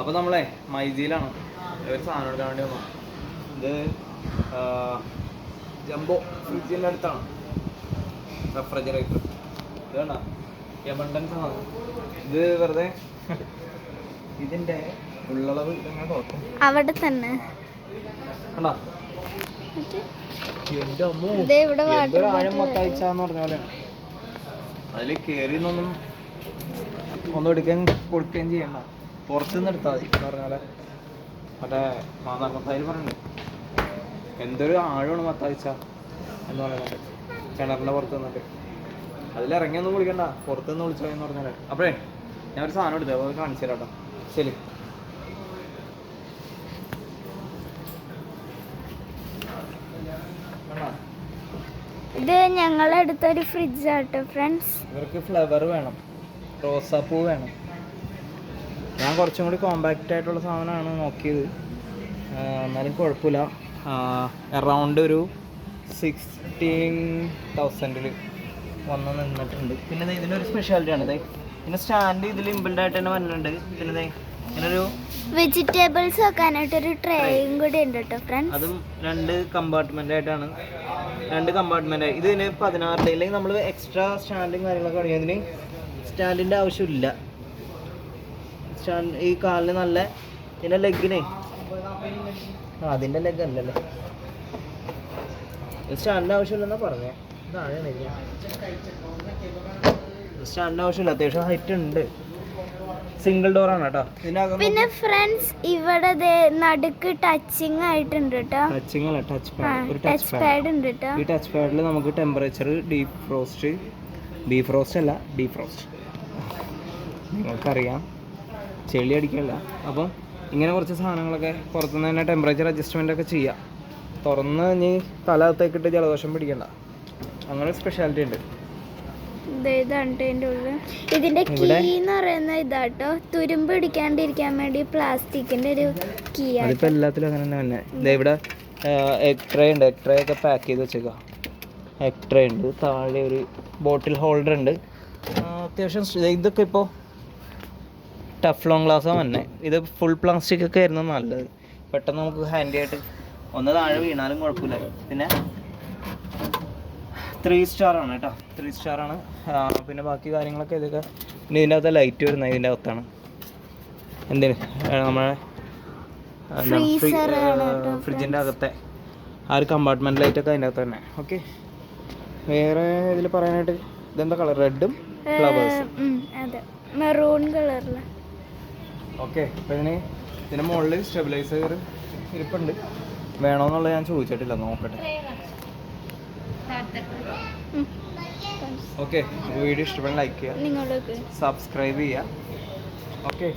അപ്പോൾ നമ്മളെ മൈജിയിലാണ് ഒരു സാധനം എടുക്കാൻ വേണ്ടി വന്നു ഇത് ജംബോ ഫ്രിഡ്ജിന്റെ അടുത്താണ്. റെഫ്രിജറേറ്റർ. ഇത് വേണ്ട എബണ്ടൻസ് ആണ് ഇത് വെറുതെ ഇതിന്റെ ഉള്ളളവ് ഇതങ്ങനെ തുറക്കും. അവിടെ തന്നെ. കണ്ടാ? എന്റെ അമ്മോ ദേ ഇവിടെ എന്തൊരു വാട്ടർ ആഴം മൊത്തയച്ചാന്ന് പറഞ്ഞ പോലെയാണ് അതിൽ കയറി ഒന്നും ഒന്നും എടുക്കാൻ കൊടുക്കുകയും ചെയ്യണ്ട. പുറത്തുനിന്ന് എടുത്താൽ മതി എന്ന് പറഞ്ഞാൽ മറ്റേ മാന്നാർ മത്തായി പറയുന്നുണ്ട് എന്തൊരു ആഴമാണ് മത്തായിച്ച എന്ന് പറയുന്നത്. കിണറിന്റെ പുറത്ത് നിന്നിട്ട്. അതിലിറങ്ങിയൊന്നും വിളിക്കണ്ട. പുറത്തുനിന്ന് വിളിച്ചോ എന്ന് പറഞ്ഞാൽ അപ്പോഴേ ഞാൻ ഒരു സാധനം എടുത്തു അത് കാണിച്ചു തരാം കേട്ടോ ശരി? ഇത് ഞങ്ങളെ അടുത്തൊരു ഫ്രിഡ്ജ് ആട്ടോ ഫ്രണ്ട്സ് ഇവർക്ക് ഫ്ലവർ വേണം. റോസാപ്പൂ വേണം. ഞാൻ കുറച്ചും കൂടി കോമ്പാക്റ്റ് ആയിട്ടുള്ള സാധനമാണ് നോക്കിയത്. എന്നാലും കുഴപ്പമില്ല. അറൗണ്ട് ഒരു സിക്സ്റ്റീൻ തൗസൻഡിൽ വന്ന് നിന്നിട്ടുണ്ട്. പിന്നെ ഇതിനൊരു സ്പെഷ്യാലിറ്റി ആണ്. പിന്നെ സ്റ്റാൻഡ് ഇതിൽ ഇമ്പിൾഡ് ആയിട്ട് തന്നെ വരുന്നുണ്ട് പിന്നെ ഇങ്ങനൊരു വെജിറ്റബിൾസ് വെക്കാനായിട്ടൊരു ട്രേയും കൂടി ഉണ്ട് കേട്ടോ ഫ്രണ്ട്സ് അതും രണ്ട് കമ്പാർട്ട്മെന്റ് ആയിട്ടാണ്. രണ്ട് കമ്പാർട്ട്മെന്റ് ഇതിന് പതിനാറ് അല്ലെങ്കിൽ നമ്മൾ എക്സ്ട്രാ സ്റ്റാൻഡും കാര്യങ്ങളൊക്കെ തുടങ്ങിയതിന് സ്റ്റാൻഡിന്റെ ആവശ്യമില്ല. സ്റ്റാൻഡ് ഈ കാലിന് നല്ല ഇതിന്റെ ലെഗിനെ ആ അതിന്റെ ലെഗ് അല്ലല്ലേ. സ്റ്റാൻഡിന്റെ ആവശ്യമില്ലെന്നാ പറഞ്ഞേ. താഴെയാണ് സ്റ്റാൻഡിന്റെ ആവശ്യമില്ല അത്യാവശ്യം ഹൈറ്റ് ഉണ്ട്. സിംഗിൾ ഡോർ ആണ് കേട്ടോ. പിന്നെ ഫ്രണ്ട്സ് ഇവിടെ നടുക്ക് ടച്ചിങ് ആയിട്ടുണ്ട് കേട്ടോ ടച്ചിങ് അല്ല ടച്ച് പാഡ് ഒരു ടച്ച് പാഡ് ഉണ്ട് കേട്ടോ ഈ ടച്ച് പാഡിൽ നമുക്ക് temperature deep frost deep frost അല്ല ഡീപ് ഫ്രോസ്റ്റ് നിങ്ങൾക്കറിയാം. ചെളി അടിക്കല്ല അപ്പം ഇങ്ങനെ കുറച്ച് സാധനങ്ങളൊക്കെ പുറത്തുനിന്ന് തന്നെ ടെമ്പറേച്ചർ അഡ്ജസ്റ്റ്മെന്റ് ഒക്കെ ചെയ്യാം. തുറന്ന് ഇനി തലകത്തേക്കിട്ട് ജലദോഷം പിടിക്കണ്ട. അങ്ങനെ സ്പെഷ്യാലിറ്റി ഉണ്ട്. ഇതിന്റെ കീ എന്ന് പറയുന്നത് ഇതാട്ടോ. തുരുമ്പ് പിടിക്കാണ്ടിരിക്കാൻ വേണ്ടി പ്ലാസ്റ്റിക്കിന്റെ ഒരു കീ ആണ് അതിപ്പോൾ എല്ലാത്തിലും അങ്ങനെ തന്നെ തന്നെ. ഇവിടെ എഗ് ട്രേ ഉണ്ട്. എഗ് ട്രേ ഒക്കെ പാക്ക് ചെയ്ത് വെച്ചേക്കാം എഗ് ട്രേ ഉണ്ട്. താഴെ ഒരു ബോട്ടിൽ ഹോൾഡർ ഉണ്ട്. അത്യാവശ്യം ഇതൊക്കെ ഇപ്പോൾ ടഫ് ലോങ് ഗ്ലാസ്സാണ് തന്നെ ഇത് ഫുൾ പ്ലാസ്റ്റിക് ഒക്കെ ആയിരുന്നു നല്ലത്. പെട്ടെന്ന് നമുക്ക് ഹാൻഡി ആയിട്ട് ഒന്ന് താഴെ വീണാലും കുഴപ്പമില്ല. പിന്നെ ത്രീ സ്റ്റാർ ആണ് കേട്ടോ. ത്രീ സ്റ്റാർ ആണ്. പിന്നെ ബാക്കി കാര്യങ്ങളൊക്കെ ഇതൊക്കെ. പിന്നെ ഇതിന്റെ അകത്ത് ലൈറ്റ് വരുന്നത് ഇതിന്റെ അകത്താണ്. എന്തിന്? നമ്മളെ ഫ്രിഡ്ജിന്റെ അകത്തെ. ആ ഒരു കമ്പാർട്ട്മെന്റ് ലൈറ്റൊക്കെ അതിന്റെ അകത്ത് തന്നെ. ഓക്കെ വേറെ ഇതിൽ പറയാനായിട്ട് ഇതെന്താ കളർ റെഡും ഫ്ലവേഴ്സും മെറൂൺ കളറിൽ ഓക്കെ അപ്പോൾ ഇതിന് ഇതിന് മുകളിൽ സ്റ്റെബിലൈസർ ഇരിപ്പുണ്ട്. വേണമെന്നുള്ളത് ഞാൻ ചോദിച്ചിട്ടില്ല നോക്കട്ടെ. ഓക്കെ വീഡിയോ ഇഷ്ടപ്പെടാൻ ലൈക്ക് ചെയ്യുക സബ്സ്ക്രൈബ് ചെയ്യുക. ഓക്കെ.